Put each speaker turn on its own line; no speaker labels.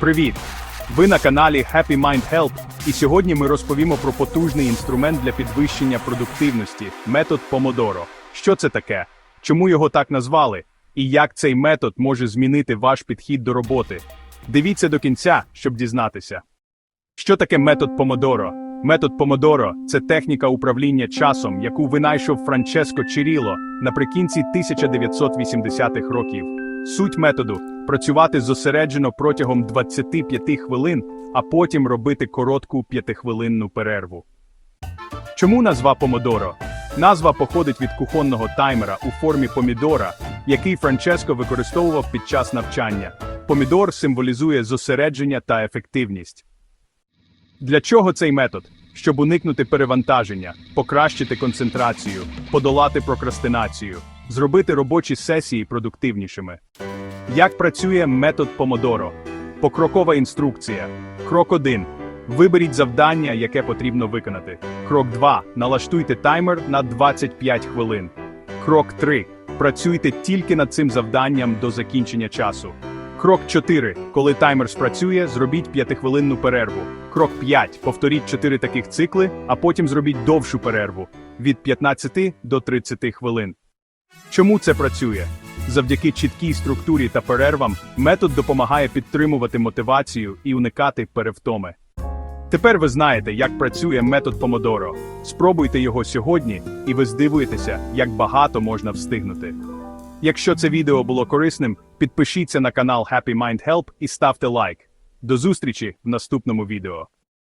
Привіт! Ви на каналі Happy Mind Help, і сьогодні ми розповімо про потужний інструмент для підвищення продуктивності метод Помодоро. Що це таке? Чому його так назвали? І як цей метод може змінити ваш підхід до роботи? Дивіться до кінця, щоб дізнатися. Що таке метод Помодоро? Метод Помодоро це техніка управління часом, яку винайшов Франческо Чиріло наприкінці 1980-х років. Суть методу працювати зосереджено протягом 25 хвилин, а потім робити коротку п'ятихвилинну перерву. Чому назва Помодоро? Назва походить від кухонного таймера у формі помідора, який Франческо використовував під час навчання. Помідор символізує зосередження та ефективність. Для чого цей метод? Щоб уникнути перевантаження, покращити концентрацію, подолати прокрастинацію, зробити робочі сесії продуктивнішими. Як працює метод Помодоро? Покрокова інструкція. Крок 1. Виберіть завдання, яке потрібно виконати. Крок 2. Налаштуйте таймер на 25 хвилин. Крок 3. Працюйте тільки над цим завданням до закінчення часу. Крок 4. Коли таймер спрацює, зробіть 5-хвилинну перерву. Крок 5. Повторіть 4 таких цикли, а потім зробіть довшу перерву від 15 до 30 хвилин. Чому це працює? Завдяки чіткій структурі та перервам метод допомагає підтримувати мотивацію і уникати перевтоми. Тепер ви знаєте, як працює метод Помодоро. Спробуйте його сьогодні, і ви здивуєтеся, як багато можна встигнути. Якщо це відео було корисним, підпишіться на канал Happy Mind Help і ставте лайк. До зустрічі в наступному відео.